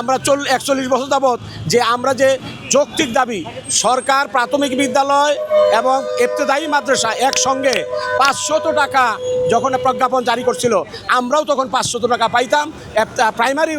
আমরা চল একচল্লিশ বছর যাবৎ যে আমরা যে যৌক্তিক দাবি, সরকার, প্রাথমিক বিদ্যালয় এবং ইবতেদায়ী মাদ্রাসা একসঙ্গে পাঁচশত টাকা যখন প্রজ্ঞাপন জারি করছিল, আমরাও তখন পাঁচশত টাকা পাইতাম। প্রাইমারি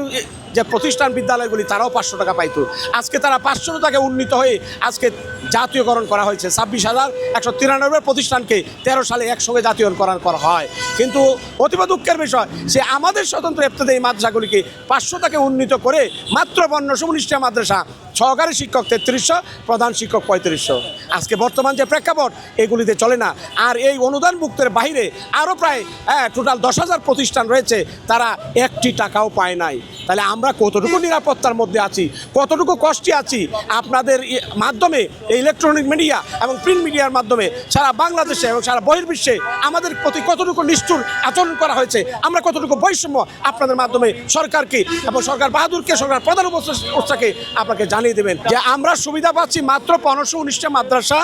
যে প্রতিষ্ঠান বিদ্যালয়গুলি, তারাও পাঁচশো টাকা পাইত। আজকে তারা পাঁচশো টাকা উন্নীত হয়ে আজকে জাতীয়করণ করা হয়েছে। ছাব্বিশ হাজার একশো তিরানব্বই প্রতিষ্ঠানকে তেরো সালে একসঙ্গে জাতীয়করণ করা হয়। কিন্তু অতীব দুঃখের বিষয় যে আমাদের স্বতন্ত্র এফতেদায়ী মাদ্রাসাগুলিকে পাঁচশো টাকা উন্নীত করে মাত্র বর্ণ উনিশটা মাদ্রাসা সহকারী শিক্ষক তেত্রিশশো, প্রধান শিক্ষক পঁয়ত্রিশশো। আজকে বর্তমান যে প্রেক্ষাপট, এগুলিতে চলে না। আর এই অনুদান মুক্তের বাইরে আরও প্রায় হ্যাঁ টোটাল দশ হাজার প্রতিষ্ঠান রয়েছে, তারা একটি টাকাও পায় নাই। তাহলে আমরা কতটুকু নিরাপত্তার মধ্যে আছি? কতটুকু কষ্টে আছি? আপনাদের মাধ্যমে ইলেকট্রনিক মিডিয়া এবং প্রিন্ট মিডিয়ার মাধ্যমে সারা বাংলাদেশে এবং সারা বহির্বিশ্বে আমাদের প্রতি কতটুকু নিষ্ঠুর আচরণ করা হয়েছে, আমরা কতটুকু বৈষম্য আপনাদের মাধ্যমে সরকারকে এবং সরকার বাহাদুরকে, সরকার প্রধান উপস্থাকে আপনাকে জানিয়ে দেবেন যে আমরা সুবিধা পাচ্ছি মাত্র পনেরোশো উনিশটা মাদ্রাসা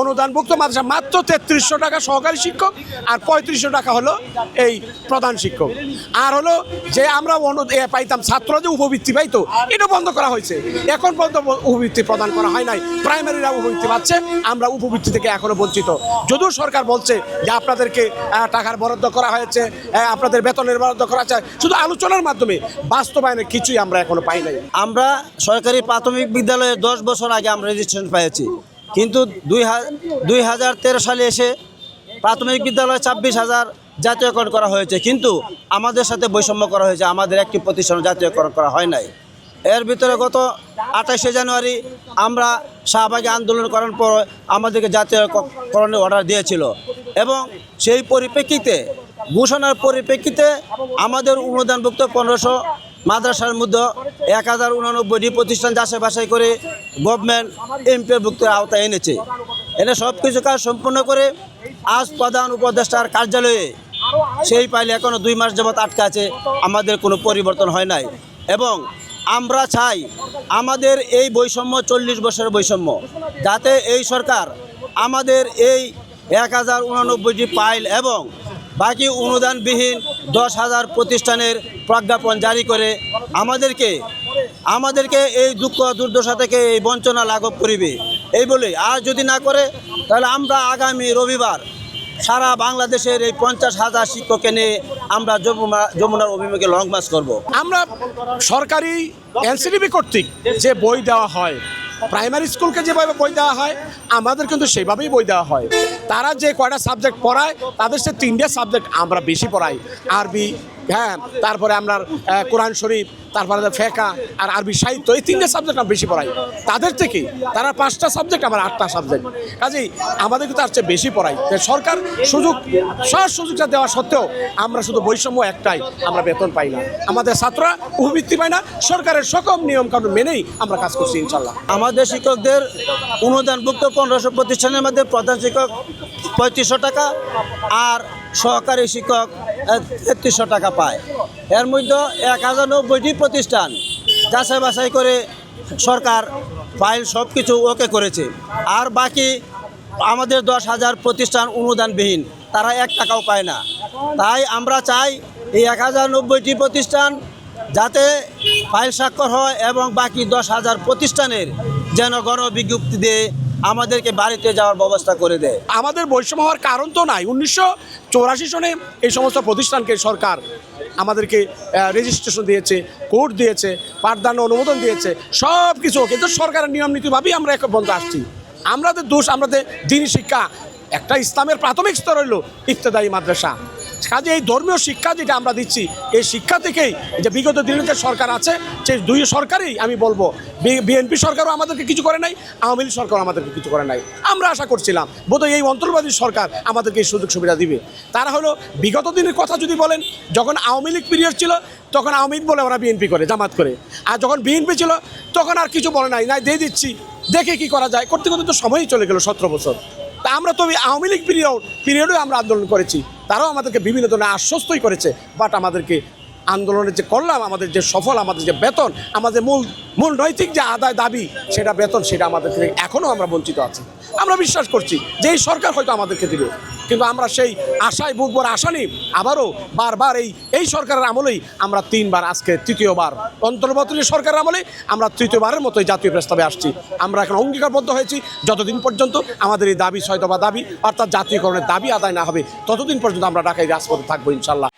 অনুদানভুক্ত মাদ্রাসা। মাত্র তেত্রিশশো টাকা সহকারী শিক্ষক আর পঁয়ত্রিশশো টাকা হলো এই প্রধান শিক্ষক। আর হলো যে আমরা অনু পাইতাম ছাত্র যে উপবৃত্তি পাইতো এটা বন্ধ করা হয়েছে। এখন পর্যন্ত উপবৃত্তি প্রদান করা হয় নাই। প্রাইমারিরা উপবৃত্তি পাচ্ছে, আমরা উপবৃত্তি থেকে এখনও বঞ্চিত। যদিও সরকার বলছে যে আপনাদেরকে টাকার বরাদ্দ করা হয়েছে আপনাদের বেতনের বরাদ্দ করা হয়েছে। শুধু আলোচনার মাধ্যমে বাস্তবায়নে কিছুই আমরা এখনও পাই নাই। আমরা সরকারি প্রাথমিক বিদ্যালয়ে দশ বছর আগে আমরা রেজিস্ট্রেশন পেয়েছি কিন্তু দুই হাজার তেরো সালে এসে প্রাথমিক বিদ্যালয়ে ছাব্বিশ হাজার জাতীয়করণ করা হয়েছে। কিন্তু আমাদের সাথে বৈষম্য করা হয়েছে। আমাদের একটি প্রতিষ্ঠান জাতীয়করণ করা হয় নাই। এর ভিতরে গত আঠাশে জানুয়ারি আমরা শাহবাগে আন্দোলন করার পর আমাদেরকে জাতীয়করণের অর্ডার দিয়েছিল। এবং সেই পরিপ্রেক্ষিতে, ঘোষণার পরিপ্রেক্ষিতে আমাদের অনুদানভুক্ত পনেরোশো মাদ্রাসার মধ্যে এক হাজার উনানব্বইটি প্রতিষ্ঠান যাচাই বাছাই করে গভর্নমেন্ট এমপিভুক্তের আওতায় এনেছে। এনে সব কিছু কাজ সম্পূর্ণ করে আজ প্রধান উপদেষ্টার কার্যালয়ে সেই পাইলে এখনও দুই মাস যাবৎ আটকা আছে, আমাদের কোনো পরিবর্তন হয় নাই। এবং আমরা চাই আমাদের এই বৈষম্য, চল্লিশ বছরের বৈষম্য, যাতে এই সরকার আমাদের এই এক হাজার উনানব্বইটি পাইল এবং বাকি অনুদানবিহীন দশ হাজার প্রতিষ্ঠানের প্রজ্ঞাপন জারি করে আমাদেরকে আমাদেরকে এই দুঃখ দুর্দশা থেকে এই বঞ্চনা লাঘব করিবে। এই বলে আর যদি না করে, তাহলে আমরা আগামী রবিবার সারা বাংলাদেশের এই পঞ্চাশ হাজার শিক্ষককে নিয়ে আমরা যমুনা, যমুনার অভিমুখে লং মার্চ করব। আমরা সরকারি এনসিডিবি কর্তৃক যে বই দেওয়া হয় প্রাইমারি স্কুলকে যেভাবে বই দেওয়া হয়, আমাদের কিন্তু সেভাবেই বই দেওয়া হয়। তারা যে কয়টা সাবজেক্ট পড়ায়, তাদের সে তিনটে সাবজেক্ট আমরা বেশি পড়াই। আরবি হ্যাঁ তারপরে আমরা কোরআন শরীফ, তারপরে ফেকা আর আরবি সাহিত্য, এই তিনটে সাবজেক্ট আমরা বেশি পড়াই। তাদের থেকে তারা পাঁচটা সাবজেক্ট আমার আটটা সাবজেক্ট কাজেই আমাদের কিন্তু তার চেয়ে বেশি পড়াই। সরকার সুযোগ সব সুযোগটা দেওয়া সত্ত্বেও আমরা শুধু বৈষম্য একটাই আমরা বেতন পাই না। আমাদের ছাত্ররা উপবৃত্তি পায় না, সরকারের সকম নিয়ম কানুন মেনেই আমরা কাজ করছি ইনশাল্লাহ আমাদের শিক্ষকদের অনুদানভুক্ত পনেরোশো প্রতিষ্ঠানের মধ্যে প্রধান শিক্ষক পঁয়ত্রিশশো টাকা আর সহকারী শিক্ষক তেত্রিশশো টাকা পায়। এর মধ্যে এক হাজার নব্বইটি প্রতিষ্ঠান যাচাই বাছাই করে সরকার ফাইল সব কিছু ওকে করেছে। আর বাকি আমাদের দশ হাজার প্রতিষ্ঠান অনুদানবিহীন, তারা এক টাকাও পায় না। তাই আমরা চাই এই এক হাজার নব্বইটি প্রতিষ্ঠান যাতে ফাইল স্বাক্ষর হয় এবং বাকি দশ হাজার প্রতিষ্ঠানের যেন গণবিজ্ঞপ্তি দিয়ে আমাদেরকে বাড়িতে যাওয়ার ব্যবস্থা করে দেয়। আমাদের বৈষম্য হওয়ার কারণ তো নাই। উনিশশো চৌরাশি সনে এই সমস্ত প্রতিষ্ঠানকে সরকার আমাদেরকে রেজিস্ট্রেশন দিয়েছে কোর্ট দিয়েছে, পাঠদান অনুমোদন দিয়েছে সব কিছু কিন্তু সরকারের নিয়ম নীতিভাবেই আমরা এক বন্ধ আসছি। আমাদের দোষ আমাদের দিনী শিক্ষা। একটা ইসলামের প্রাথমিক স্তর হইল ইফতেদায়ী মাদ্রাসা। কাজে, এই ধর্মীয় শিক্ষা যেটা আমরা দিচ্ছি, এই শিক্ষা থেকেই যে বিগত দিনে যে সরকার আছে, সেই দুই সরকারই আমি বলব বিএনপি সরকারও আমাদেরকে কিছু করে নাই, আওয়ামী লীগ সরকারও আমাদেরকে কিছু করে নাই। আমরা আশা করছিলাম, বোধহয় এই অন্তর্বাদী সরকার আমাদেরকে এই সুযোগ সুবিধা দিবে। তারা হলো, বিগত দিনের কথা যদি বলেন, যখন আওয়ামী লীগ পিরিয়ড ছিল, তখন আওয়ামী লীগ বলে ওরা বিএনপি করে, জামাত করে। আর যখন বিএনপি ছিল, তখন আর কিছু বলে নাই নাই, দিয়ে দিচ্ছি, দেখে কি করা যায়। করতে করতে তো সময়ই চলে গেল সতেরো বছর। তা আমরা তো আওয়ামী লীগ পিরিয়ড পিরিয়ডেও আমরা আন্দোলন করেছি। তারাও আমাদেরকে বিভিন্ন ধরনের আশ্বস্তই করেছে বাট আমাদেরকে আন্দোলনের যে করলাম আমাদের যে সফল, আমাদের যে বেতন, আমাদের মূল মূল নৈতিক যে আদায় দাবি, সেটা বেতন, সেটা আমাদের থেকে এখনও আমরা বঞ্চিত আছি। আমরা বিশ্বাস করছি যে এই সরকার হয়তো আমাদেরকে দিবে, কিন্তু আমরা সেই আশায় বুক আশা নিই আবারও বারবার এই এই সরকারের আমলেই আমরা তিনবার আজকে তৃতীয়বার অন্তর্বর্তী সরকারের আমলে আমরা তৃতীয়বারের মতো এই জাতীয় প্রস্তাবে আসছি। আমরা এখন অঙ্গীকারবদ্ধ হয়েছি, যতদিন পর্যন্ত আমাদের এই দাবি ছয় দফা দাবি, অর্থাৎ জাতীয়করণের দাবি আদায় না হবে, ততদিন পর্যন্ত আমরা ঢাকায় রাজপথে থাকব ইনশাল্লাহ।